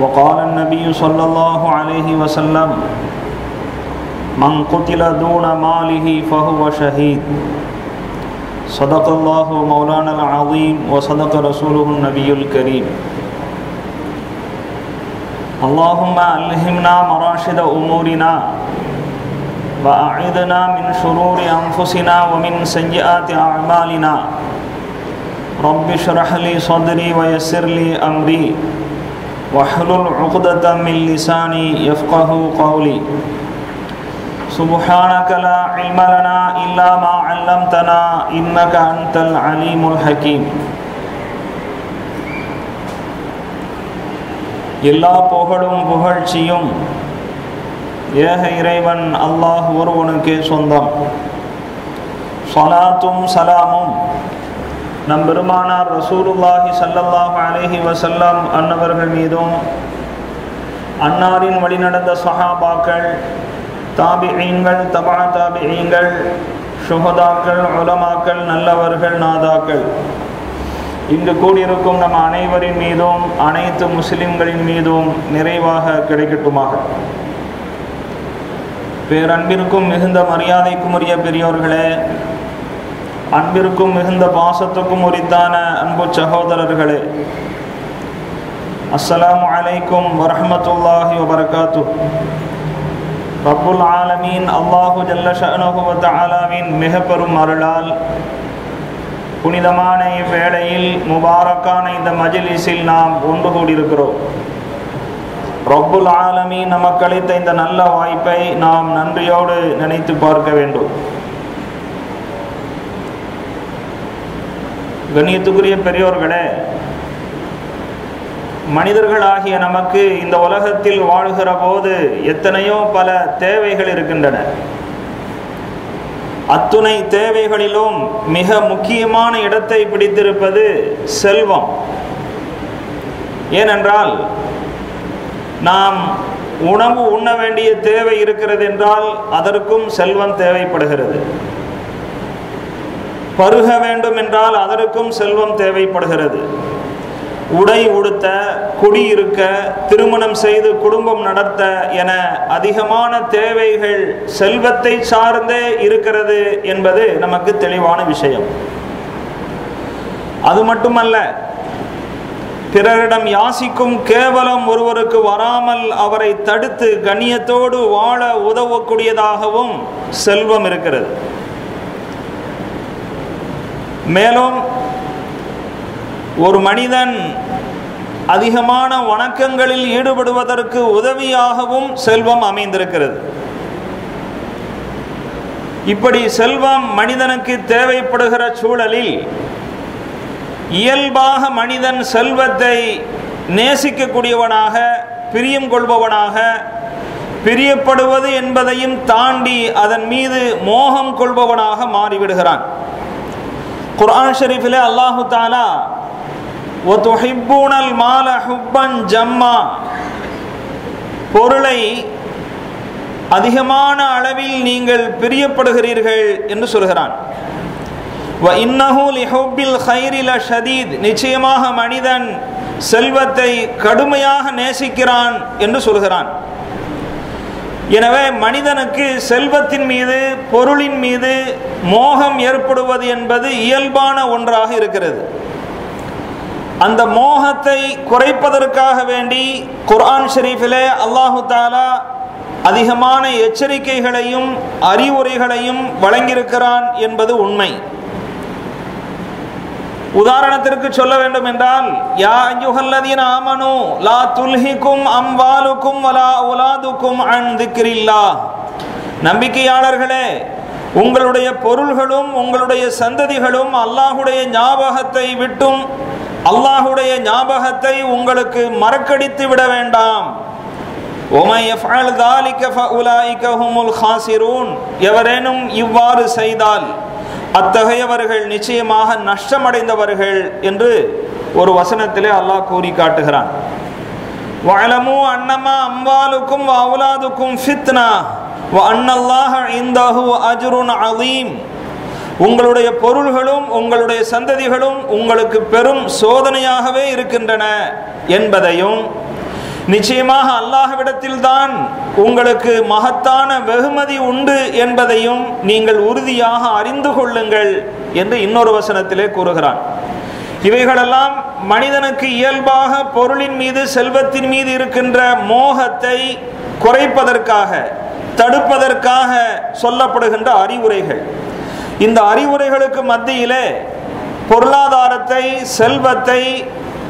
وقال النبي صلى الله عليه وسلم، من قتل دون ماله فهو شهيد. صدق اللہ مولانا العظیم و صدق رسول النبی الکریم اللہم مراشد امورنا و من شرور انفسنا ومن سیئات اعمالنا رب شرح لی صدری ویسر لی امری واحلل عقدة من لساني يفقه قولي سبحانك لا علم لنا إلا ما علمتنا إنك أنت العليم الحكيم எல்லா புகழும் புகழ்ச்சியும் ஏக இறைவன் அல்லாஹ் ஒருவனுக்கே சொந்தம் சலாத்தும் சலாமும் நம் பெருமானார் ரசூலுல்லாஹி சல்லல்லாஹு அலஹி வசல்லாம் அன்னவர்கள் மீதும் அன்னாரின் வழிநடந்த சஹாபாக்கள் தாபிஈங்கள் தபா தாபிஈங்கள் சுகதாக்கள் உலமாக்கள் நல்லவர்கள் நாதாக்கள். இங்கு கூடியிருக்கும் நம் அனைவரின் மீதும் அனைத்து முஸ்லிம்களின் மீதும் நிறைவாக கிடைக்கட்டுமாக. பேரன்பிற்கும் மிகுந்த மரியாதைக்குரிய பெரியோர்களே அன்பிற்கும் மிகுந்த பாசத்துக்கும் உரித்தான அன்பு சகோதரர்களே அஸ்ஸலாமு அலைக்கும் வரஹமத்துல்லாஹி வபரகாத்து ரப்புல் ஆலமீன் அல்லாஹு ஜல்ல ஷஅனுஹு மிக பெரும் அருளால் புனிதமான இவ்வேளையில் முபாரக்கான இந்த மஜிலிஸில் நாம் ஒன்று கூடியிருக்கிறோம். ரப்புல் ஆலமி நமக்களித்த இந்த நல்ல வாய்ப்பை நாம் நன்றியோடு நினைத்து பார்க்க வேண்டும். கண்ணியத்துக்குரிய பெரியோர்களே மனிதர்களாகிய நமக்கு இந்த உலகத்தில் வாழ்கிற போது எத்தனையோ பல தேவைகள் இருக்கின்றன. அத்துணை தேவைகளிலும் மிக முக்கியமான இடத்தை பிடித்திருப்பது செல்வம். ஏனென்றால் நாம் உணவு உண்ண வேண்டிய தேவை இருக்கிறது என்றால் அதற்கும் செல்வம் தேவைப்படுகிறது. பருக வேண்டும் என்றால் அதற்கும் செல்வம் தேவைப்படுகிறது. உடை உடுத்த குடியிருக்க திருமணம் செய்து குடும்பம் நடத்த என அதிகமான தேவைகள் செல்வத்தை சார்ந்தே இருக்கிறது என்பது நமக்கு தெளிவான விஷயம். அது மட்டுமல்ல பிறரிடம் யாசிக்கும் கேவலம் ஒருவருக்கு வராமல் அவரை தடுத்து கண்ணியத்தோடு வாழ உதவக்கூடியதாகவும் செல்வம் இருக்கிறது. மேலும் ஒரு மனிதன் அதிகமான வணக்கங்களில் ஈடுபடுவதற்கு உதவியாகவும் செல்வம் அமைந்திருக்கிறது. இப்படி செல்வம் மனிதனுக்கு தேவைப்படுகிற சூழலில் இயல்பாக மனிதன் செல்வத்தை நேசிக்கக்கூடியவனாக பிரியம் கொள்பவனாக பிரியப்படுவது என்பதையும் தாண்டி அதன் மீது மோகம் கொள்பவனாக மாறிவிடுகிறான். குர்ஆன் ஷெரீஃபில் அல்லாஹு தாலா ஒத்துஹிப்பூனல் மால ஹுப்பன் ஜம்மா பொருளை அதிகமான அளவில் நீங்கள் பிரியப்படுகிறீர்கள் என்று சொல்கிறான் வ ஹைரில ஷதீத் நிச்சயமாக மனிதன் செல்வத்தை கடுமையாக நேசிக்கிறான் என்று சொல்கிறான் எனவே மனிதனுக்கு செல்வத்தின் மீது பொருளின் மீது மோகம் ஏற்படுவது என்பது இயல்பான ஒன்றாக இருக்கிறது. அந்த மோகத்தை குறைப்பதற்காக வேண்டி குர்ஆன் ஷெரீஃபிலே அல்லாஹு தாலா அதிகமான எச்சரிக்கைகளையும் அறிவுரைகளையும் வழங்கியிருக்கிறான் என்பது உண்மை. உதாரணத்திற்கு சொல்ல வேண்டும் என்றால் யா அஞ்சுகல்லதீன் ஆமனு லா துல்ஹிக்கும் அம்வாலுக்கும் வலா உலாதுக்கும் அன் திக்ரில்லா நம்பிக்கையாளர்களே உங்களுடைய பொருள்களும் உங்களுடைய சந்ததிகளும் அல்லாஹுடைய ஞாபகத்தை விட்டும் அல்லாஹுடைய ஞாபகத்தை உங்களுக்கு மறக்கடித்து விட வேண்டாம். எவரேனும் இவ்வாறு செய்தால் அத்தகையவர்கள் நிச்சயமாக நஷ்டமடைந்தவர்கள் என்று ஒரு வசனத்திலே அல்லாஹ் கூறி காட்டுகிறான். வஅலமு அன்னமா அம்பாலுக்கும் அவுலாதுக்கும் ஃபித்னா. அன்னல்லாஹ இந்தஹு அஜ்ருன் அலீம். உங்களுடைய பொருள்களும் உங்களுடைய சந்ததிகளும் உங்களுக்கு பெரும் சோதனையாகவே இருக்கின்றன என்பதையும் நிச்சயமாக அல்லாஹ்விடத்தில்தான் உங்களுக்கு மகத்தான வெகுமதி உண்டு என்பதையும் நீங்கள் உறுதியாக அறிந்து கொள்ளுங்கள் என்று இன்னொரு வசனத்திலே கூறுகிறான். இவைகளெல்லாம் மனிதனுக்கு இயல்பாக பொருளின் மீது செல்வத்தின் மீது இருக்கின்ற மோகத்தை குறைப்பதற்காக தடுப்பதற்காக சொல்லப்படுகின்ற அறிவுரைகள். இந்த அறிவுரைகளுக்கு மத்தியிலே பொருளாதாரத்தை செல்வத்தை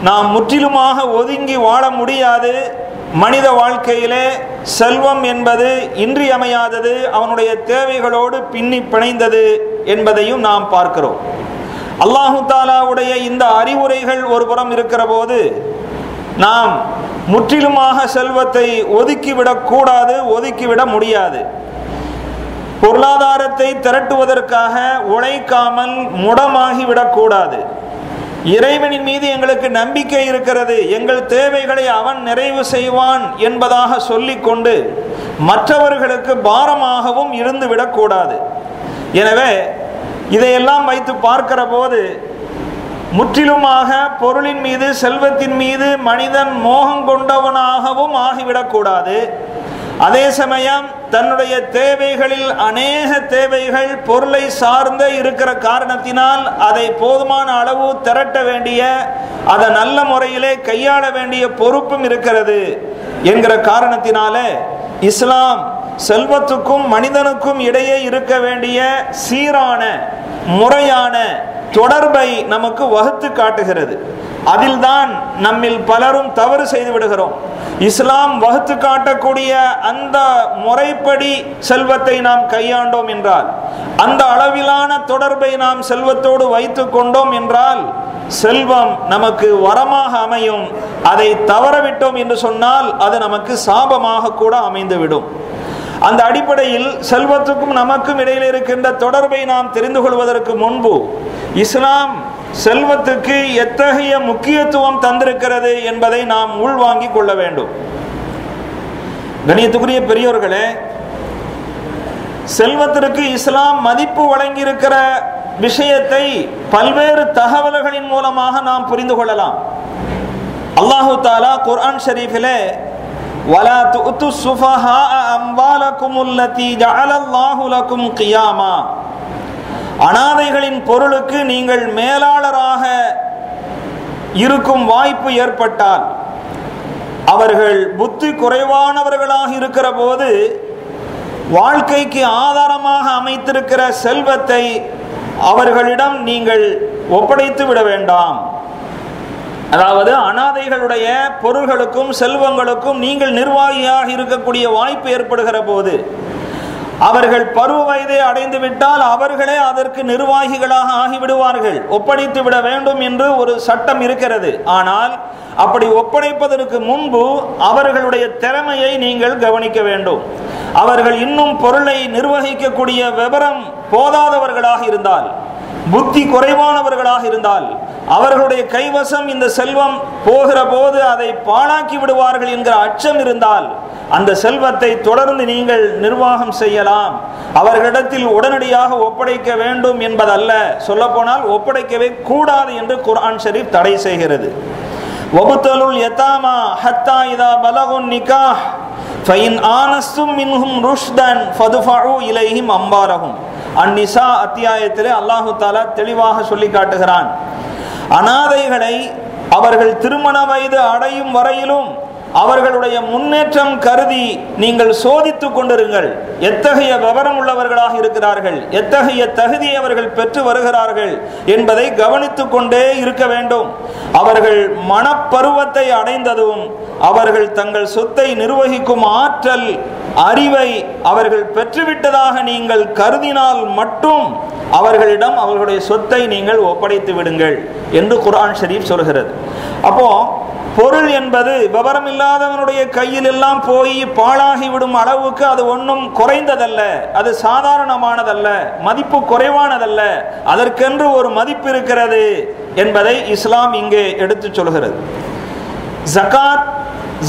நாம் முற்றிலுமாக ஒதுங்கி வாழ முடியாது. மனித வாழ்க்கையிலே செல்வம் என்பது இன்றியமையாதது அவனுடைய தேவைகளோடு பின்னி பிணைந்தது என்பதையும் நாம் பார்க்கிறோம். அல்லாஹு தாலாவுடைய இந்த அறிவுரைகள் ஒரு புறம் இருக்கிற போது நாம் முற்றிலுமாக செல்வத்தை ஒதுக்கிவிடக் கூடாது ஒதுக்கிவிட முடியாது. பொருளாதாரத்தை திரட்டுவதற்காக உழைக்காமல் முடமாகிவிடக் கூடாது. இறைவனின் மீது எங்களுக்கு நம்பிக்கை இருக்கிறது. எங்கள் தேவைகளை அவன் நிறைவு செய்வான் என்பதாக சொல்லிக்கொண்டு மற்றவர்களுக்கு பாரமாகவும் இருந்து விடக்கூடாது. எனவே இதையெல்லாம் வைத்து பார்க்கிற போது முற்றிலுமாக பொருளின் மீது செல்வத்தின் மீது மனிதன் மோகம் கொண்டவனாகவும் ஆகிவிடக்கூடாது. அதே சமயம் தன்னுடைய தேவைகளில் அநேக தேவைகள் பொருளை சார்ந்த இருக்கிற காரணத்தினால் அதை போதுமான அளவு திரட்ட வேண்டிய அதை நல்ல முறையிலே கையாள வேண்டிய பொறுப்பும் இருக்கிறது என்கிற காரணத்தினாலே இஸ்லாம் செல்வத்துக்கும் மனிதனுக்கும் இடையே இருக்க வேண்டிய சீரான முறையான தொடர்பை நமக்கு வகுத்து காட்டுகிறது. அதில்தான் நம்மில் பலரும் தவறு செய்து விடுகிறோம். இஸ்லாம் வகுத்து காட்டக்கூடிய அந்த முறைப்படி செல்வத்தை நாம் கையாண்டோம் என்றால் அந்த அளவிலான தொடர்பை நாம் செல்வத்தோடு வைத்து கொண்டோம் என்றால் செல்வம் நமக்கு வரமாக அமையும். அதை தவறவிட்டோம் என்று சொன்னால் அது நமக்கு சாபமாக கூட அமைந்துவிடும். அந்த அடிப்படையில் செல்வத்துக்கும் நமக்கும் இடையில் இருக்கின்ற தொடர்பை நாம் தெரிந்து கொள்வதற்கு முன்பு இஸ்லாம் செல்வத்துக்கு எத்தகைய முக்கியத்துவம் தந்திருக்கிறது என்பதை நாம் உள்வாங்கிக் கொள்ள வேண்டும் கணியத்துக்குரிய பெரியோர்களே செல்வத்திற்கு இஸ்லாம் மதிப்பு வழங்கியிருக்கிற விஷயத்தை பல்வேறு தகவல்களின் மூலமாக நாம் புரிந்து கொள்ளலாம் அல்லாஹு தாலா குர்ஆன் ஷரீஃபிலே ولا تؤتوا السفهاء أموالكم التي جعل الله لكم قياما அனாதைகளின் பொருளுக்கு நீங்கள் மேலாளராக இருக்கும் வாய்ப்பு ஏற்பட்டால் அவர்கள் புத்தி குறைவானவர்களாக இருக்கிற போது வாழ்க்கைக்கு ஆதாரமாக அமைத்திருக்கிற செல்வத்தை அவர்களிடம் நீங்கள் ஒப்படைத்து விட வேண்டாம். அதாவது அனாதைகளுடைய பொருள்களுக்கும் செல்வங்களுக்கும் நீங்கள் நிர்வாகியாக இருக்கக்கூடிய வாய்ப்பு ஏற்படுகிற போது அவர்கள் பருவ வயதை அடைந்து விட்டால் அவர்களே அதற்கு நிர்வாகிகளாக ஆகிவிடுவார்கள். ஒப்படைத்து விட வேண்டும் என்று ஒரு சட்டம் இருக்கிறது. ஆனால் அப்படி ஒப்படைப்பதற்கு முன்பு அவர்களுடைய திறமையை நீங்கள் கவனிக்க வேண்டும். அவர்கள் இன்னும் பொருளை நிர்வகிக்கக்கூடிய விவரம் போதாதவர்களாக இருந்தால் புத்தி குறைவானவர்களாக இருந்தால் அவர்களுடைய கைவசம் இந்த செல்வம் போகிற போது அதை பாழாக்கி விடுவார்கள் என்கிற அச்சம் இருந்தால் அந்த செல்வத்தை தொடர்ந்து நீங்கள் நிர்வாகம் செய்யலாம். அவர்களிடத்தில் உடனடியாக ஒப்படைக்க வேண்டும் என்பதல்ல. சொல்லப்போனால் ஒப்படைக்கவே கூடாது என்று குரான் ஷரீப் தடை செய்கிறது. வபுத்தலுல் யதாமா ஹத்தா இதா பலகுன் நிகாஹ். ஃபைன் ஆனஸ்தும் மின்ஹும் ருஷ்தன் ஃபதுஃபஉ இலைஹிம் அம்பாரஹும். அந்நிசா அத்தியாயத்திலே அல்லாஹு தாலா தெளிவாக சொல்லி காட்டுகிறான். அனாதைகளை அவர்கள் திருமண வயது அடையும் வரையிலும் அவர்களுடைய முன்னேற்றம் கருதி நீங்கள் சோதித்துக் கொண்டிருங்கள். எத்தகைய விவரம் உள்ளவர்களாக இருக்கிறார்கள்? எத்தகைய தகுதியை அவர்கள் பெற்று வருகிறார்கள் என்பதை கவனித்துக் கொண்டே இருக்க வேண்டும். அவர்கள் மனப்பருவத்தை அடைந்ததும் அவர்கள் தங்கள் சொத்தை நிர்வகிக்கும் ஆற்றல் அறிவை அவர்கள் பெற்றுவிட்டதாக நீங்கள் கருதினால் மட்டும் அவர்களிடம் அவர்களுடைய சொத்தை நீங்கள் ஒப்படைத்து விடுங்கள் என்று குர்ஆன் ஷரீப் சொல்கிறது. அப்போ பொருள் என்பது விவரம் இல்லாதவனுடைய கையில் எல்லாம் போய் பாழாகி விடும் அளவுக்கு அது ஒன்றும் குறைந்ததல்ல. அது சாதாரணமானதல்ல. மதிப்பு குறைவானதல்ல. அதற்கென்று ஒரு மதிப்பு இருக்கிறது என்பதை இஸ்லாம் இங்கே எடுத்து சொல்கிறது. ஜகாத்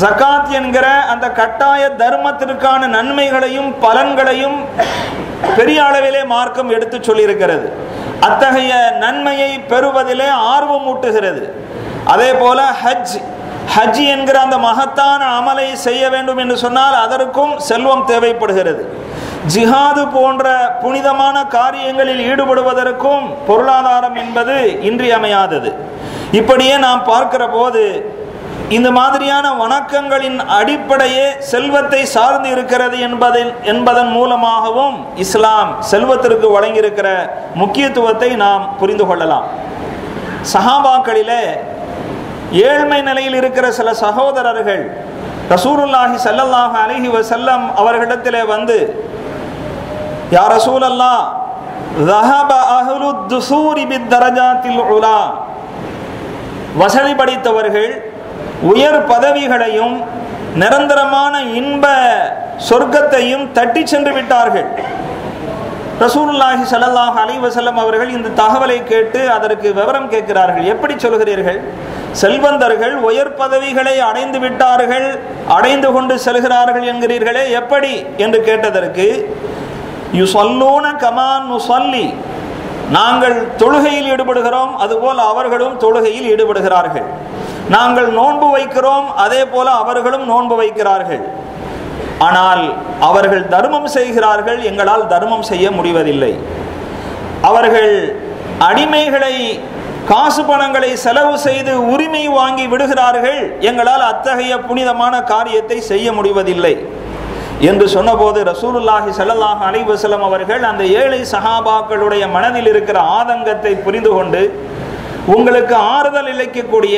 ஜகாத் என்கிற அந்த கட்டாய தர்மத்திற்கான நன்மைகளையும் பலன்களையும் பெரிய அளவிலே மார்க்கம் எடுத்து சொல்லியிருக்கிறது. அத்தகைய நன்மையை பெறுவதிலே ஆர்வம் ஊட்டுகிறது அதே போல ஹஜ் ஹஜ் என்கிற அந்த மகத்தான அமலை செய்ய வேண்டும் என்று சொன்னால் அதற்கும் செல்வம் தேவைப்படுகிறது. ஜிஹாது போன்ற புனிதமான காரியங்களில் ஈடுபடுவதற்கும் பொருளாதாரம் என்பது இன்றியமையாதது. இப்படியே நாம் பார்க்கிற போது இந்த மாதிரியான வணக்கங்களின் அடிப்படையே செல்வத்தை சார்ந்து இருக்கிறது என்பதில் என்பதன் மூலமாகவும் இஸ்லாம் செல்வத்திற்கு வழங்கியிருக்கிற முக்கியத்துவத்தை நாம் புரிந்து கொள்ளலாம். சஹாபாக்களிலே ஏழ்மை நிலையில் இருக்கிற சில சகோதரர்கள் ரசூலுல்லாஹி சல்லல்லாஹ் அலஹி வசல்லம் அவர்களிடத்திலே வந்து யார் ரசூலல்லா ரஹப அஹ்லு துசூரி பித்தரஜாத்தில் உலா. வசதி படைத்தவர்கள் உயர் பதவிகளையும் நிரந்தரமான இன்ப சொர்க்கத்தையும் தட்டி சென்று விட்டார்கள். ரசூலுல்லாஹி சல்லாஹ் அலைஹி வஸல்லம் அவர்கள் இந்த தகவலை கேட்டு அதற்கு விவரம் கேட்கிறார்கள். எப்படி சொல்கிறீர்கள்? செல்வந்தர்கள் உயர் பதவிகளை அடைந்து விட்டார்கள் அடைந்து கொண்டு செல்கிறார்கள் என்கிறீர்களே எப்படி? என்று கேட்டதற்கு யு சொல்லூன கமான் சொல்லி நாங்கள் தொழுகையில் ஈடுபடுகிறோம் அதுபோல் அவர்களும் தொழுகையில் ஈடுபடுகிறார்கள். நாங்கள் நோன்பு வைக்கிறோம் அதே போல அவர்களும் நோன்பு வைக்கிறார்கள். ஆனால் அவர்கள் தர்மம் செய்கிறார்கள் எங்களால் தர்மம் செய்ய முடிவதில்லை. அவர்கள் அடிமைகளை காசு பணங்களை செலவு செய்து உரிமை வாங்கி விடுகிறார்கள் எங்களால் அத்தகைய புனிதமான காரியத்தை செய்ய முடிவதில்லை. என்று சொன்னபோது ரசூலுல்லாஹி ஸல்லல்லாஹு அலைவசலம் அவர்கள் அந்த ஏழை சஹாபாக்களுடைய மனதில் இருக்கிற ஆதங்கத்தை புரிந்து கொண்டு உங்களுக்கு ஆறுதல் இழைக்கக்கூடிய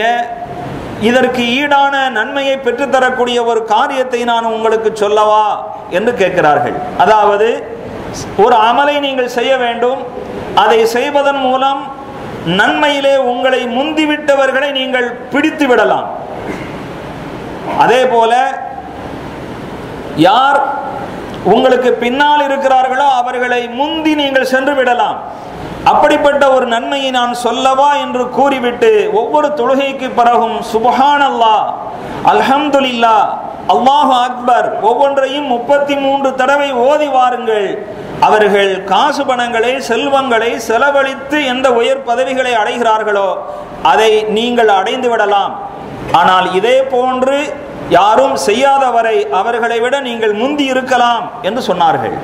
இதற்கு ஈடான நன்மையை பெற்றுத்தரக்கூடிய ஒரு காரியத்தை நான் உங்களுக்கு சொல்லவா என்று கேட்கிறார்கள். அதாவது ஒரு அமலை நீங்கள் செய்ய வேண்டும். அதை செய்வதன் மூலம் நன்மையிலே உங்களை முந்திவிட்டவர்களை நீங்கள் பிடித்து விடலாம். அதே போல யார் உங்களுக்கு பின்னால் இருக்கிறார்களோ அவர்களை முந்தி நீங்கள் சென்று விடலாம். அப்படிப்பட்ட ஒரு நன்மையை நான் சொல்லவா என்று கூறிவிட்டு ஒவ்வொரு தொழுகைக்கு பிறகும் சுபஹானல்லா அல்ஹம்துலில்லா அல்லாஹு அக்பர் ஒவ்வொன்றையும் முப்பத்தி மூன்று தடவை ஓதி வாருங்கள். அவர்கள் காசு பணங்களை செல்வங்களை செலவழித்து எந்த உயர் பதவிகளை அடைகிறார்களோ அதை நீங்கள் அடைந்து விடலாம். ஆனால் இதே போன்று யாரும் செய்யாதவரை அவர்களை விட நீங்கள் முந்தி இருக்கலாம் என்று சொன்னார்கள்.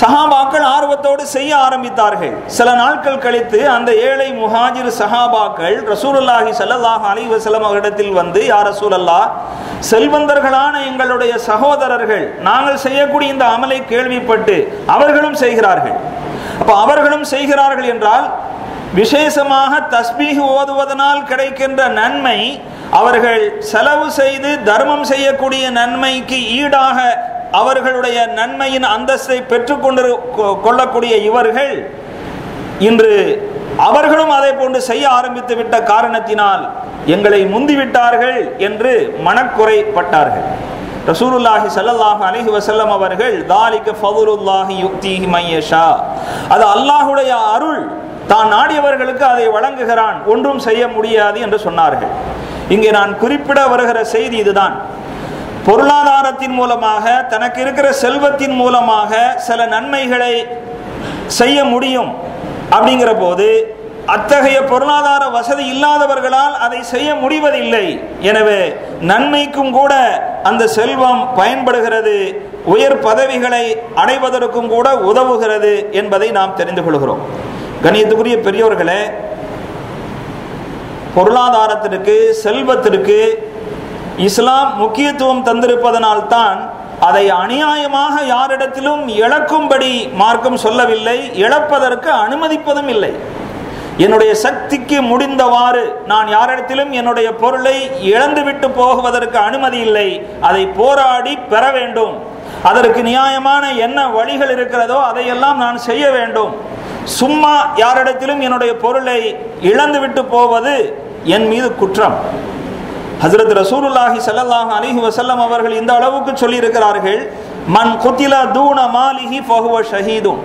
சஹாபாக்கள் ஆர்வத்தோடு செய்ய ஆரம்பித்தார்கள். சில நாட்கள் கழித்து அந்த ஏழை முஹாஜிர் சஹாபாக்கள் ரசூலுல்லாஹி சல்லாஹ் அலிவசலம் அவரிடத்தில் வந்து யார் ரசூலல்லா செல்வந்தர்களான எங்களுடைய சகோதரர்கள் நாங்கள் செய்யக்கூடிய இந்த அமலை கேள்விப்பட்டு அவர்களும் செய்கிறார்கள். அப்ப அவர்களும் செய்கிறார்கள் என்றால் விசேஷமாக தஸ்பீஹ் ஓதுவதனால் கிடைக்கின்ற நன்மை அவர்கள் செலவு செய்து தர்மம் செய்யக்கூடிய நன்மைக்கு ஈடாக அவர்களுடைய நன்மையின் அந்தஸ்தை பெற்றுக்கொண்டு கொள்ளக்கூடிய இவர்கள் இன்று அவர்களும் அதை போன்று செய்ய ஆரம்பித்து விட்ட காரணத்தினால் எங்களை முந்திவிட்டார்கள் என்று மனக்குறைப்பட்டார்கள். ரசூலுல்லாஹி சல்லாஹ் அலைஹி வசல்லம் அவர்கள் தாலிக ஃபவுருல்லாஹி யுக்திஹி மையஷா அது அல்லாஹுடைய அருள். தான் நாடியவர்களுக்கு அதை வழங்குகிறான். ஒன்றும் செய்ய முடியாது என்று சொன்னார்கள். இங்கே நான் குறிப்பிட வருகிற செய்தி இதுதான். பொருளாதாரத்தின் மூலமாக தனக்கு இருக்கிற செல்வத்தின் மூலமாக சில நன்மைகளை செய்ய முடியும். அப்படிங்கிற போது அத்தகைய பொருளாதார வசதி இல்லாதவர்களால் அதை செய்ய முடிவதில்லை. எனவே நன்மைக்கும் கூட அந்த செல்வம் பயன்படுகிறது உயர் பதவிகளை அடைவதற்கும் கூட உதவுகிறது என்பதை நாம் தெரிந்து கொள்கிறோம். கணியத்துக்குரிய பெரியோர்களே பொருளாதாரத்திற்கு செல்வத்திற்கு இஸ்லாம் முக்கியத்துவம் தந்திருப்பதனால் தான் அதை அநியாயமாக யாரிடத்திலும் இழக்கும்படி மார்க்கம் சொல்லவில்லை இழப்பதற்கு அனுமதிப்பதும் இல்லை. என்னுடைய சக்திக்கு முடிந்தவாறு நான் யாரிடத்திலும் என்னுடைய பொருளை இழந்துவிட்டு போகுவதற்கு அனுமதி இல்லை. அதை போராடி பெற வேண்டும். அதற்கு நியாயமான என்ன வழிகள் இருக்கிறதோ அதையெல்லாம் நான் செய்ய வேண்டும். சும்மா யாரிடத்திலும் என்னுடைய பொருளை இழந்துவிட்டு போவது என் மீது குற்றம். ஹசரத் ரசூலுல்லாஹி சல்லாஹ் அலிஹி வசல்லம் அவர்கள் இந்த அளவுக்கு சொல்லியிருக்கிறார்கள் மன் குத்திலா தூண மாலிஹி பகுவ ஷஹீதும்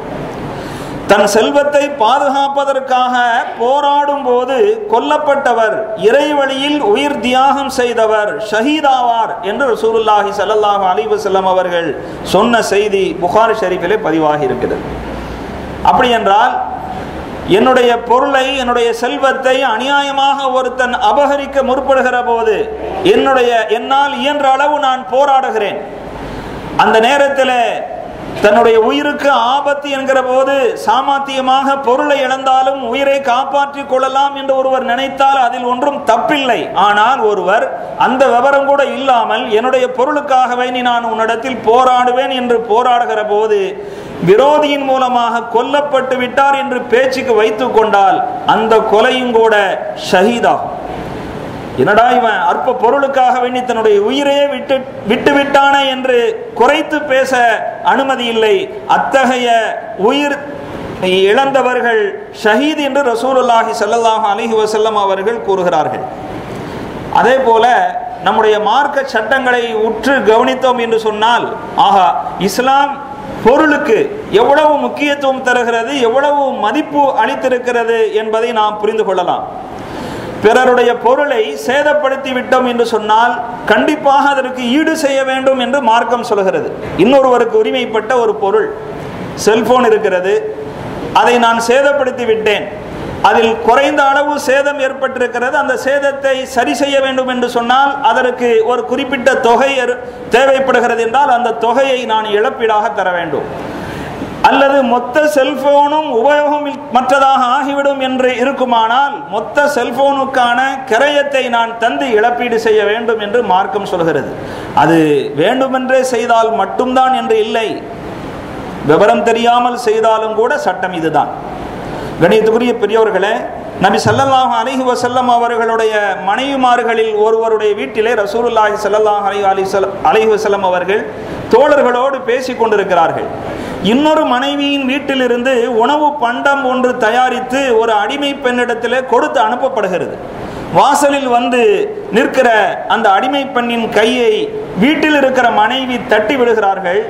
தன் செல்வத்தை பாதுகாப்பதற்காக போராடும் போது கொல்லப்பட்டவர் இறைவழியில் உயிர் தியாகம் செய்தவர் ஷஹீதாவார் என்று ரசூலுல்லாஹி சல்லாஹ் அலைஹி வஸல்லம் அவர்கள் சொன்ன செய்தி புகார் ஷெரீஃபிலே பதிவாகி இருக்கிறது. அப்படி என்றால் என்னுடைய பொருளை என்னுடைய செல்வத்தை அநியாயமாக ஒருத்தன் அபகரிக்க முற்படுகிற போது என்னுடைய என்னால் இயன்ற அளவு நான் போராடுகிறேன். அந்த நேரத்தில் தன்னுடைய உயிருக்கு ஆபத்து என்கிற போது சாமாத்தியமாக பொருளை இழந்தாலும் உயிரை காப்பாற்றிக் கொள்ளலாம் என்று ஒருவர் நினைத்தால் அதில் ஒன்றும் தப்பில்லை. ஆனால் ஒருவர் அந்த விவரம் கூட இல்லாமல் என்னுடைய பொருளுக்காகவே நீ நான் உன்னிடத்தில் போராடுவேன் என்று போராடுகிற போது விரோதியின் மூலமாக கொல்லப்பட்டு விட்டார் என்று பேச்சுக்கு வைத்துக் கொண்டால் அந்த கொலையும் கூட ஷஹீதாகும். என்னடா இவன் அற்ப பொருளுக்காக வேண்டி தன்னுடைய உயிரையே விட்டு விட்டு விட்டானே என்று குறைத்து பேச அனுமதி இல்லை. அத்தகைய உயிர் இழந்தவர்கள் ஷஹீத் என்று ரசூலுல்லாஹி சல்லாஹ் அலிஹி வசல்லம் அவர்கள் கூறுகிறார்கள். அதே போல நம்முடைய மார்க்க சட்டங்களை உற்று கவனித்தோம் என்று சொன்னால் ஆஹா இஸ்லாம் பொருளுக்கு எவ்வளவு முக்கியத்துவம் தருகிறது எவ்வளவு மதிப்பு அளித்திருக்கிறது என்பதை நாம் புரிந்து கொள்ளலாம். பிறருடைய பொருளை சேதப்படுத்தி விட்டோம் என்று சொன்னால் கண்டிப்பாக அதற்கு ஈடு செய்ய வேண்டும் என்று மார்க்கம் சொல்கிறது. இன்னொருவருக்கு உரிமைப்பட்ட ஒரு பொருள். செல்போன் இருக்கிறது. அதை நான் சேதப்படுத்தி விட்டேன் அதில் குறைந்த அளவு சேதம் ஏற்பட்டிருக்கிறது. அந்த சேதத்தை சரி செய்ய வேண்டும் என்று சொன்னால் அதற்கு ஒரு குறிப்பிட்ட தொகை தேவைப்படுகிறது என்றால் அந்த தொகையை நான் இழப்பீடாக தர வேண்டும். அல்லது மொத்த செல்போனும் உபயோகம் மற்றதாக ஆகிவிடும் என்று இருக்குமானால் மொத்த செல்போனுக்கான கிரயத்தை நான் தந்து இழப்பீடு செய்ய வேண்டும் என்று மார்க்கம் சொல்கிறது. அது வேண்டுமென்றே செய்தால் மட்டும்தான் என்று இல்லை. விவரம் தெரியாமல் செய்தாலும் கூட சட்டம் இதுதான். கணியத்துக்குரிய பெரியவர்களே நபி சல்லல்லாஹு அலிஹி வசல்லம் அவர்களுடைய மனைவிமார்களில் ஒருவருடைய வீட்டிலே ரசூலுல்லாஹி சல்லாஹ் அலி அலி அலிஹி வசல்லம் அவர்கள் தோழர்களோடு பேசி கொண்டிருக்கிறார்கள். இன்னொரு மனைவியின் வீட்டிலிருந்து உணவு பண்டம் ஒன்று தயாரித்து ஒரு அடிமை பெண்ணிடத்திலே கொடுத்து அனுப்பப்படுகிறது. வாசலில் வந்து நிற்கிற அந்த அடிமை பெண்ணின் கையை வீட்டில் இருக்கிற மனைவி தட்டி விடுகிறார்கள்.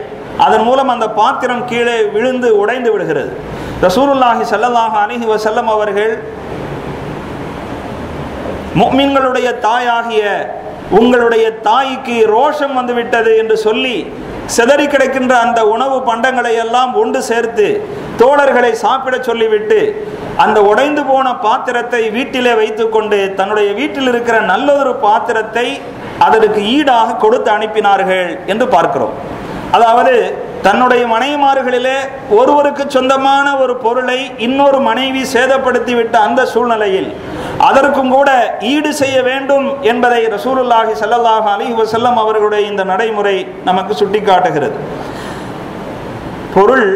அதன் மூலம் அந்த பாத்திரம் கீழே விழுந்து உடைந்து விடுகிறது. ரசூருல்லாஹி சல்லாஹ் அலிஹி வசல்லம் அவர்கள் முக்மீன்களுடைய தாயாகிய உங்களுடைய தாய்க்கு ரோஷம் வந்துவிட்டது என்று சொல்லி செதறி கிடக்கின்ற அந்த உணவு பண்டங்களை எல்லாம் ஒன்று சேர்த்து தோழர்களை சாப்பிட சொல்லிவிட்டு அந்த உடைந்து போன பாத்திரத்தை வீட்டிலே வைத்துக்கொண்டு தன்னுடைய வீட்டில் இருக்கிற நல்லதொரு பாத்திரத்தை அதற்கு ஈடாக கொடுத்து அனுப்பினார்கள் என்று பார்க்கிறோம். அதாவது தன்னுடைய மனைவிமார்களிலே ஒருவருக்கு சொந்தமான ஒரு பொருளை இன்னொரு மனைவி சேதப்படுத்தி விட்ட அந்த சூழ்நிலையில் அதற்கும் கூட ஈடு செய்ய வேண்டும் என்பதை ரசூலுல்லாஹி சல்லாஹ் அலி வசல்லம் அவர்களுடைய இந்த நடைமுறை நமக்கு சுட்டிக்காட்டுகிறது. பொருள்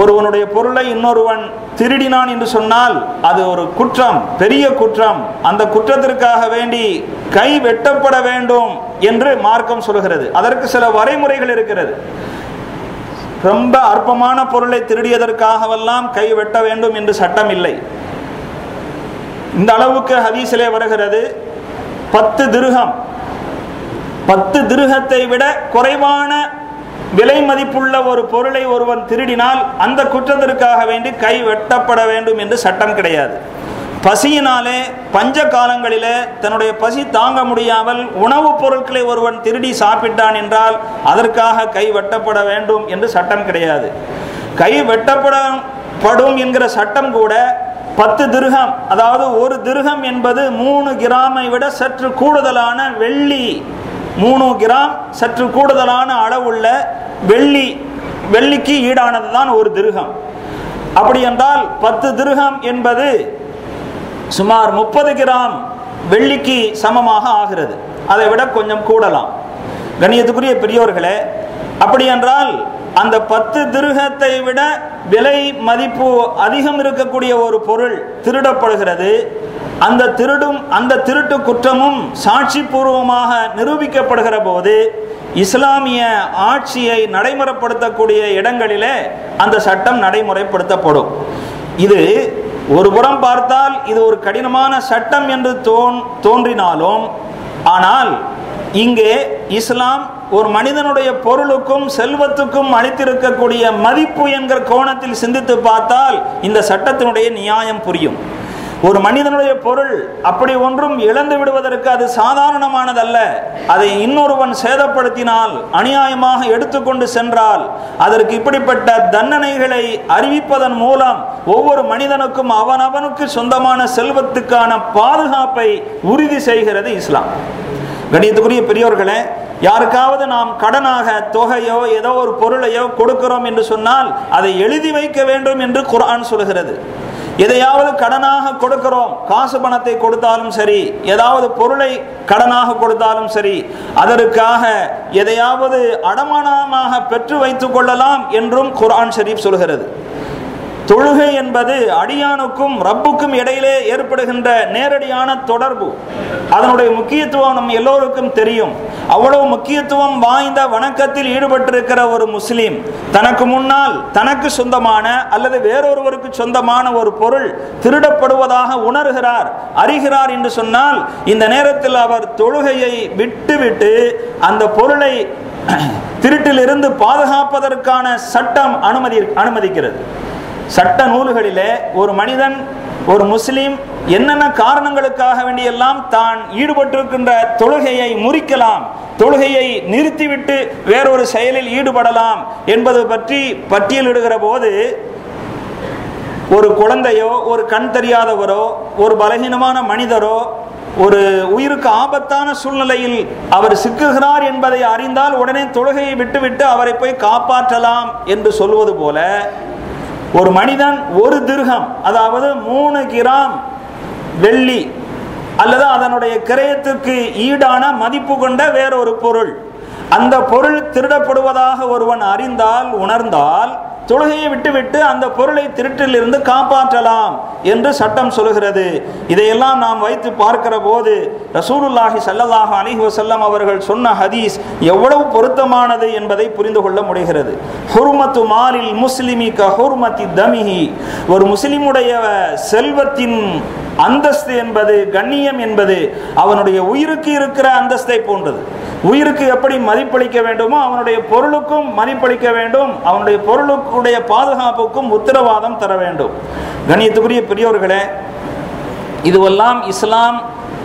ஒருவனுடைய பொருளை இன்னொருவன் திருடினான் என்று சொன்னால் அது ஒரு குற்றம் பெரிய குற்றம். அந்த குற்றத்திற்காக வேண்டி கை வெட்டப்பட வேண்டும் என்று மார்க்கம் சொல்கிறது. அதற்கு சில வரைமுறைகள் இருக்கிறது. ரொம்ப அற்பமான பொருளை திருடியதற்காகவெல்லாம் கை வெட்ட வேண்டும் என்று சட்டம் இல்லை இந்த அளவுக்கு ஹதீஸிலே வருகிறது பத்து திருகம். பத்து திருகத்தை விட குறைவான விலை மதிப்புள்ள ஒரு பொருளை ஒருவன் திருடினால் அந்த குற்றத்திற்காக வேண்டி கை வெட்டப்பட வேண்டும் என்று சட்டம் கிடையாது. பசியினாலே பஞ்ச காலங்களிலே தன்னுடைய பசி தாங்க முடியாமல் உணவுப் பொருட்களை ஒருவன் திருடி சாப்பிட்டான் என்றால் அதற்காக கை வெட்டப்பட வேண்டும் என்று சட்டம் கிடையாது. கை வெட்டப்படப்படும் என்கிற சட்டம் கூட பத்து திருகம் அதாவது ஒரு திருகம் என்பது மூணு கிராமை விட சற்று கூடுதலான வெள்ளி. மூணு கிராம் சற்று கூடுதலான அளவுள்ள வெள்ளி வெள்ளிக்கு ஈடானது தான் ஒரு திருகம். அப்படி என்றால் பத்து திருகம் என்பது சுமார் முப்பது கிராம் வெள்ளிக்கு சமமாக ஆகிறது. அதை விட கொஞ்சம் கூடலாம். கணியத்துக்குரிய பெரியோர்களே அப்படி என்றால் அந்த பத்து திருகத்தை விட விலை மதிப்பு அதிகம் இருக்கக்கூடிய ஒரு பொருள் திருடப்படுகிறது. அந்த திருடும் அந்த திருட்டு குற்றமும் சாட்சி பூர்வமாக நிரூபிக்கப்படுகிற போது இஸ்லாமிய ஆட்சியை நடைமுறைப்படுத்தக்கூடிய இடங்களிலே அந்த சட்டம் நடைமுறைப்படுத்தப்படும். இது ஒரு புறம் பார்த்தால் இது ஒரு கடினமான சட்டம் என்று தோன் தோன்றினாலும் ஆனால் இங்கே இஸ்லாம் ஒரு மனிதனுடைய பொருளுக்கும் செல்வத்துக்கும் அளித்திருக்கக்கூடிய மதிப்பு என்கிற கோணத்தில் சிந்தித்து பார்த்தால் இந்த சட்டத்தினுடைய நியாயம் புரியும். ஒரு மனிதனுடைய பொருள் அப்படி ஒன்றும் இழந்து விடுவதற்கு அது சாதாரணமானதல்ல. அதை இன்னொருவன் சேதப்படுத்தினால் அநியாயமாக எடுத்துக்கொண்டு சென்றால் அதற்கு இப்படிப்பட்ட தண்டனைகளை அறிவிப்பதன் மூலம் ஒவ்வொரு மனிதனுக்கும் அவனவனுக்கு சொந்தமான செல்வத்துக்கான பாதுகாப்பை உறுதி செய்கிறது இஸ்லாம். கணியத்துக்குரிய பெரியோர்களே யாருக்காவது நாம் கடனாக தொகையோ ஏதோ ஒரு பொருளையோ கொடுக்கிறோம் என்று சொன்னால் அதை எழுதி வைக்க வேண்டும் என்று குரான் சொல்கிறது. எதையாவது கடனாக கொடுக்கிறோம். காசு பணத்தை கொடுத்தாலும் சரி ஏதாவது பொருளை கடனாக கொடுத்தாலும் சரி அதற்காக எதையாவது அடமானமாக பெற்று வைத்துக் கொள்ளலாம் என்றும் குர்ஆன் ஷரீப் சொல்கிறது. தொழுகை என்பது அடியானுக்கும் ரப்புக்கும் இடையிலே ஏற்படுகின்ற நேரடியான தொடர்பு. அதனுடைய முக்கியத்துவம் நம் எல்லோருக்கும் தெரியும். அவ்வளவு முக்கியத்துவம் வாய்ந்த வணக்கத்தில் ஈடுபட்டிருக்கிற ஒரு முஸ்லீம் தனக்கு முன்னால் தனக்கு சொந்தமான அல்லது வேறொருவருக்கு சொந்தமான ஒரு பொருள் திருடப்படுவதாக உணர்கிறார் அறிகிறார் என்று சொன்னால் இந்த நேரத்தில் அவர் தொழுகையை விட்டுவிட்டு அந்த பொருளை திருட்டிலிருந்து பாதுகாப்பதற்கான சட்டம் அனுமதி அனுமதிக்கிறது. சட்ட நூல்களிலே ஒரு மனிதன் ஒரு முஸ்லீம் என்னென்ன காரணங்களுக்காக வேண்டியெல்லாம் தான் ஈடுபட்டிருக்கின்ற தொழுகையை முறிக்கலாம் தொழுகையை நிறுத்திவிட்டு வேறொரு செயலில் ஈடுபடலாம் என்பது பற்றி பட்டியலிடுகிற போது ஒரு குழந்தையோ ஒரு கண் தெரியாதவரோ ஒரு பலகீனமான மனிதரோ ஒரு உயிருக்கு ஆபத்தான சூழ்நிலையில் அவர் சிக்குகிறார் என்பதை அறிந்தால் உடனே தொழுகையை விட்டுவிட்டு அவரை போய் காப்பாற்றலாம் என்று சொல்வது போல ஒரு மனிதன் ஒரு திருகம் அதாவது மூணு கிராம் வெள்ளி அல்லது அதனுடைய கிரயத்திற்கு ஈடான மதிப்பு கொண்ட வேறொரு பொருள். அந்த பொருள் திருடப்படுவதாக ஒருவன் அறிந்தால் உணர்ந்தால் தொழுகையை விட்டுவிட்டு அந்த பொருளை திருட்டிலிருந்து காப்பாற்றலாம் என்று சட்டம் சொல்கிறது இதையெல்லாம் நாம் வைத்து பார்க்கிற போது ரசூலுல்லாஹி சல்லல்லாஹு அலிஹி வசல்லம் அவர்கள் சொன்ன ஹதீஸ் எவ்வளவு பொருத்தமானது என்பதை புரிந்து கொள்ள முடிகிறது. ஹுர்மத்து மாலில் முஸ்லிமி க ஹுர்மத்தி தமிஹி. ஒரு முஸ்லிமுடைய செல்வத்தின் அந்தஸ்து என்பது கண்ணியம் என்பது அவனுடைய உயிருக்கு இருக்கிற அந்தஸ்தை போன்றது. உயிருக்கு எப்படி மதிப்பளிக்க வேண்டுமோ அவனுடைய பொருளுக்கும் மதிப்பளிக்க வேண்டும். அவனுடைய பொருளுக்குடைய பாதுகாப்புக்கும் உத்தரவாதம் தர வேண்டும். கண்ணியத்துக்குரிய பெரியோர்களே இதுவெல்லாம் இஸ்லாம்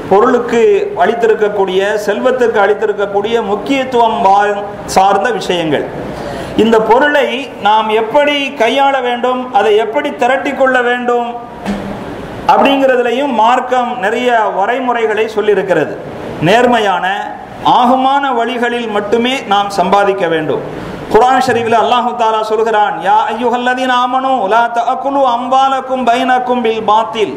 பொருளுக்கு அளித்திருக்கக்கூடிய செல்வத்துக்கு அளித்திருக்கக்கூடிய முக்கியத்துவம் சார்ந்த விஷயங்கள். இந்த பொருளை நாம் எப்படி கையாள வேண்டும் அதை எப்படி திரட்டி கொள்ள வேண்டும் அப்படிங்கிறதுலையும் மார்க்கம் நிறைய வரைமுறைகளை சொல்லியிருக்கிறது. நேர்மையான ஆகுமான வழிகளில் மட்டுமே நாம் சம்பாதிக்க வேண்டும். குரான் ஷரீஃபில் அல்லாஹு தாலா சொல்கிறான் யா ஐயுகல்லதீன் ஆமனு லா தஅக்குலு அம்பாலக்கும் பைனக்கும் பில் பாத்தில்.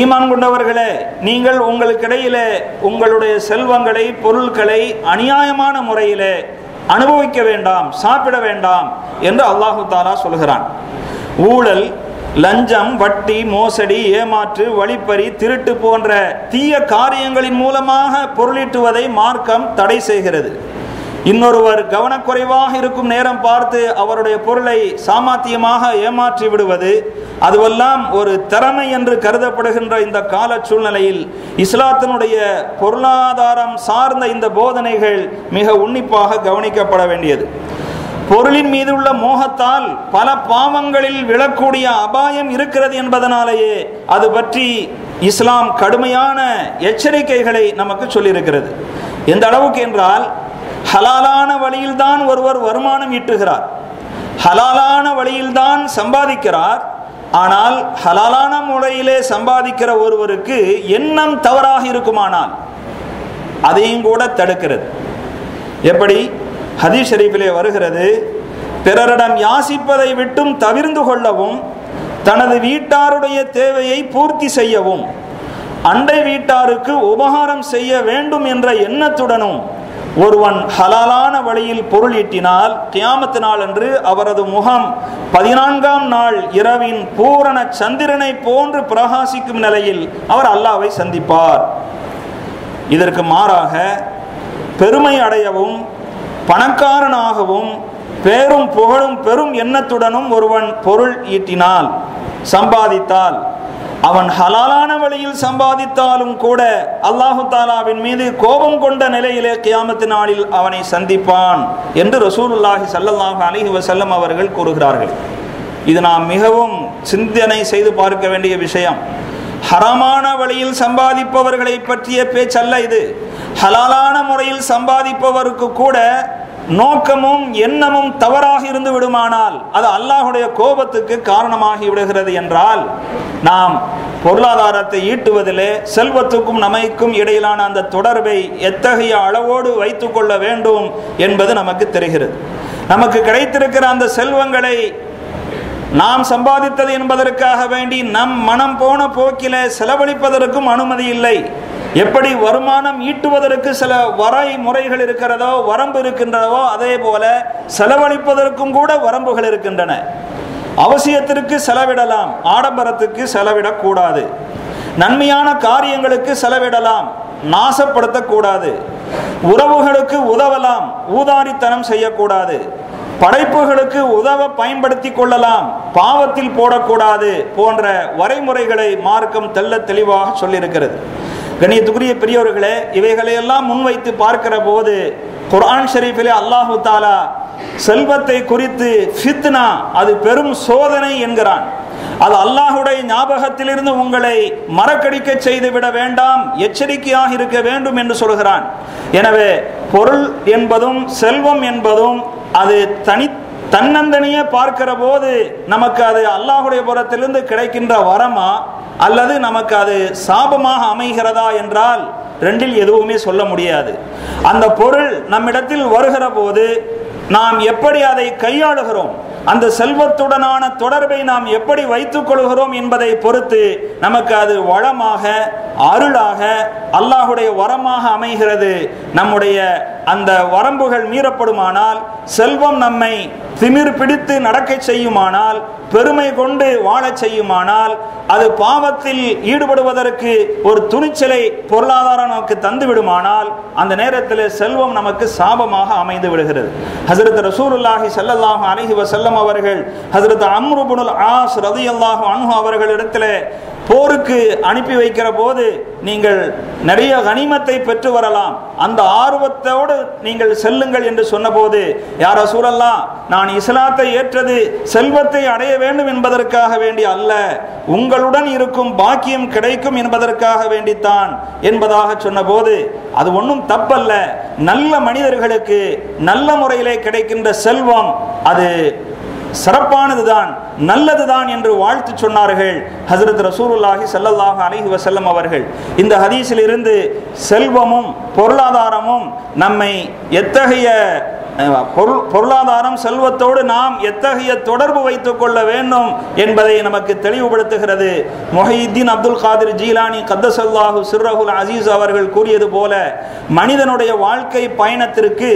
ஈமான் கொண்டவர்களே நீங்கள் உங்களுக்கிடையிலே உங்களுடைய செல்வங்களை பொருட்களை அநியாயமான முறையிலே அனுபவிக்க வேண்டாம் சாப்பிட வேண்டாம் என்று அல்லாஹு தாலா சொல்கிறான். ஊழல் லஞ்சம் வட்டி மோசடி ஏமாற்று வழிப்பறி திருட்டு போன்ற தீய காரியங்களின் மூலமாக பொருளீட்டுவதை மார்க்கம் தடை செய்கிறது. இன்னொருவர் கவனக்குறைவாக இருக்கும் நேரம் பார்த்து அவருடைய பொருளை சாமாத்தியமாக ஏமாற்றி விடுவது அதுவெல்லாம் ஒரு திறமை என்று கருதப்படுகின்ற இந்த கால சூழ்நிலையில் இஸ்லாத்தினுடைய பொருளாதாரம் சார்ந்த இந்த போதனைகள் மிக உன்னிப்பாக கவனிக்கப்பட வேண்டியது. பொருளின் மீது உள்ள மோகத்தால் பல பாவங்களில் விழக்கூடிய அபாயம் இருக்கிறது என்பதனாலேயே அது பற்றி இஸ்லாம் கடுமையான எச்சரிக்கைகளை நமக்கு சொல்லியிருக்கிறது. எந்த அளவுக்கு என்றால் ஹலாலான வழியில்தான் ஒருவர் வருமானம் ஈட்டுகிறார். ஹலாலான வழியில்தான் சம்பாதிக்கிறார். ஆனால் ஹலாலான முறையிலே சம்பாதிக்கிற ஒருவருக்கு எண்ணம் தவறாக இருக்குமானால் அதையும் கூட தடுக்கிறது. எப்படி? ஹதீஸ் ஷரீஃபிலே வருகிறது பிறரிடம் யாசிப்பதை விட்டும் தவிர்ந்து கொள்ளவும் தனது வீட்டாருடைய தேவையை பூர்த்தி செய்யவும் அண்டை வீட்டாருக்கு உபகாரம் செய்ய வேண்டும் என்ற எண்ணத்துடனும் ஒருவன் ஹலாலான வழியில் பொருள் ஈட்டினால் கியாமத்து நாள் அன்று அவரது முகம் பதினான்காம் நாள் இரவின் பூரண சந்திரனை போன்று பிரகாசிக்கும் நிலையில் அவர் அல்லாவை சந்திப்பார். இதற்கு மாறாக பெருமை அடையவும் பணக்காரனாகவும் பேரும் புகழும் பெரும் எண்ணத்துடனும் ஒருவன் பொருள் ஈட்டினால் சம்பாதித்தால் அவன் ஹலாலான வழியில் சம்பாதித்தாலும் கூட அல்லாஹு தாலாவின் மீது கோபம் கொண்ட நிலையிலே கியாமத்து நாளில் அவனை சந்திப்பான் என்று ரசூலுல்லாஹி ஸல்லல்லாஹு அலிஹி வசல்லம் அவர்கள் கூறுகிறார்கள். இது நாம் மிகவும் சிந்தனை செய்து பார்க்க வேண்டிய விஷயம். ஹராமான வழியில் சம்பாதிப்பவர்களை பற்றிய பேச்சல்ல இது. ஹலாலான முறையில் சம்பாதிப்பவருக்கு கூட நோக்கமும் எண்ணமும் தவறாக இருந்து விடுமானால் அது அல்லாஹுடைய கோபத்துக்கு காரணமாகி விடுகிறது என்றால் நாம் பொருளாதாரத்தை ஈட்டுவதிலே செல்வத்துக்கும் நமைக்கும் இடையிலான அந்த தொடர்பை எத்தகைய அளவோடு வைத்துக்கொள்ள வேண்டும் என்பது நமக்கு தெரிகிறது. நமக்கு கிடைத்திருக்கிற அந்த செல்வங்களை நாம் சம்பாதித்தது என்பதற்காக வேண்டி நம் மனம் போன போக்கில செலவழிப்பதற்கும் அனுமதி இல்லை. எப்படி வருமானம் ஈட்டுவதற்கு சில வரை முறைகள் இருக்கிறதோ வரம்பு இருக்கின்றதோ அதே போல செலவழிப்பதற்கும் கூட வரம்புகள் இருக்கின்றன. அவசியத்திற்கு செலவிடலாம் ஆடம்பரத்துக்கு செலவிடக்கூடாது. நன்மையான காரியங்களுக்கு செலவிடலாம் நாசப்படுத்தக்கூடாது. உறவுகளுக்கு உதவலாம் ஊதாரித்தனம் செய்யக்கூடாது. படைப்புகளுக்கு உதவ பயன்படுத்தி கொள்ளலாம். பாவத்தில் போடக்கூடாது போன்ற வரைமுறைகளை மார்க்கம் தெல்ல தெளிவாக சொல்லியிருக்கிறது. கணியத்துக்குரிய பெரியவர்களே இவைகளையெல்லாம் முன்வைத்து பார்க்கிற போது குர்ஆன் ஷரீஃபிலே அல்லாஹு தாலா செல்வத்தை குறித்து ஃபித்னா அது பெரும் சோதனை என்கிறான். அது அல்லாஹுடைய ஞாபகத்திலிருந்து உங்களை மறக்கடிக்க செய்து விட வேண்டாம் எச்சரிக்கையாக இருக்க வேண்டும் என்று சொல்கிறான். எனவே பொருள் என்பதும் செல்வம் என்பதும் அது தனி தன்னந்தனையே பார்க்கிற போது நமக்கு அது அல்லாஹுடைய புறத்திலிருந்து கிடைக்கின்ற வரமா அல்லது நமக்கு அது சாபமாக அமைகிறதா என்றால் ரெண்டில் எதுவுமே சொல்ல முடியாது. அந்த பொருள் நம்மிடத்தில் வருகிற போது நாம் எப்படி அதை கையாளுகிறோம்? அந்த செல்வத்துடனான தொடர்பை நாம் எப்படி வைத்துக் கொள்கிறோம் என்பதை பொறுத்து நமக்கு அது வளமாக அருளாக அல்லாஹுடைய வரமாக அமைகிறது. நம்முடைய அந்த வரம்புகள் மீறப்படுமானால் செல்வம் நம்மை திமிர் பிடித்து நடக்க செய்யுமானால் பெருமை கொண்டு வாழச் செய்யுமானால் அது பாவத்தில் ஈடுபடுவதற்கு ஒரு துணிச்சலை பொருளாதாரம் நமக்கு தந்து விடுமானால் அந்த நேரத்தில் செல்வம் நமக்கு சாபமாக அமைந்து விடுகிறது. ஹசரத் ரசூலுல்லாஹி ஸல்லல்லாஹு அலைஹி வசல்லம் அவர்கள் ஹசரத் அம்ருபுனுல் ஆஸ் ரலியல்லாஹு அன்ஹு அவர்களிடத்தில் போருக்கு அனுப்பி வைக்கிற போது நீங்கள் நிறைய கனிமத்தை பெற்று வரலாம். அந்த ஆர்வத்தோடு நீங்கள் செல்லுங்கள் என்று சொன்னபோது யார சூழல்லாம் நான் இஸ்லாத்தை ஏற்றது செல்வத்தை அடைய வேண்டும் என்பதற்காக வேண்டி அல்ல. உங்களுடன் இருக்கும் பாக்கியம் கிடைக்கும் என்பதற்காக வேண்டித்தான் என்பதாக சொன்னபோது அது ஒன்றும் தப்பல்ல. நல்ல மனிதர்களுக்கு நல்ல முறையிலே கிடைக்கின்ற செல்வம் அது சிறப்பானதுதான் நல்லதுதான் என்று வாழ்த்து சொன்னார்கள் ஹசரத் ரசூலுல்லாஹி சல்லல்லாஹ் அலைஹி வசல்லம் அவர்கள். இந்த ஹதீஸில் இருந்து செல்வமும் பொருளாதாரமும் நம்மை எத்தகைய பொருள் பொருளாதாரம் செல்வத்தோடு நாம் எத்தகைய தொடர்பு வைத்துக் கொள்ள வேண்டும் என்பதை நமக்கு தெளிவுபடுத்துகிறது. மொஹிதீன் அப்துல் காதிர் ஜீலானி கத்தசல்லாஹு சிர்ரஹுல் அசீஸ் அவர்கள் கூறியது போல மனிதனுடைய வாழ்க்கை பயணத்திற்கு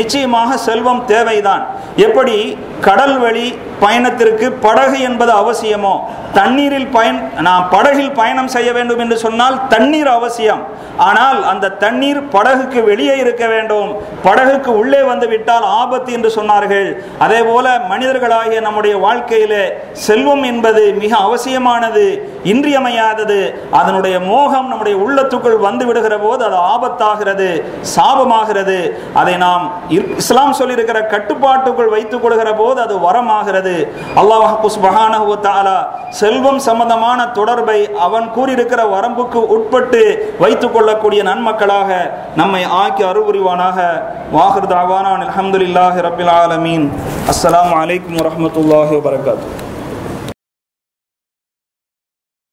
நிச்சயமாக செல்வம் தேவைதான். எப்படி? கடல் வழி பயணத்திற்கு படகு என்பது அவசியமோ? தண்ணீரில் பயன் நாம் படகில் பயணம் செய்ய வேண்டும் என்று சொன்னால் தண்ணீர் அவசியம். ஆனால் அந்த தண்ணீர் படகுக்கு வெளியே இருக்க வேண்டும். படகுக்கு உள்ளே வந்து விட்டால் ஆபத்து என்று சொன்னார்கள். அதே போல மனிதர்களாகிய நம்முடைய வாழ்க்கையிலே செல்வம் என்பது மிக அவசியமானது இன்றியமையாதது. அதனுடைய மோகம் நம்முடைய உள்ளத்துக்குள் வந்து விடுகிற போது அது ஆபத்தாகிறது சாபமாகிறது. அதை நாம் இர்- இஸ்லாம் சொல்லியிருக்கிற கட்டுப்பாட்டுக்குள் வைத்துக் கொள்கிற போது அது வரமாகிறது. அல்லாஹ் அல்லாஹாலா செல்வம் சம்பந்தமான தொடர்பை அவன் கூறியிருக்கிற வரம்புக்கு உட்பட்டு வைத்துக் கொள்ளக்கூடிய நன்மக்களாக நம்மை ஆக்கி அருபுரிவானாக வாஹிர் தாவானா அலமதுல்லாஹி ரபில் ஆலமீன். அஸ்லாம் வலைக்கம் வரஹ்மத்துல்லாஹி வரகாத்து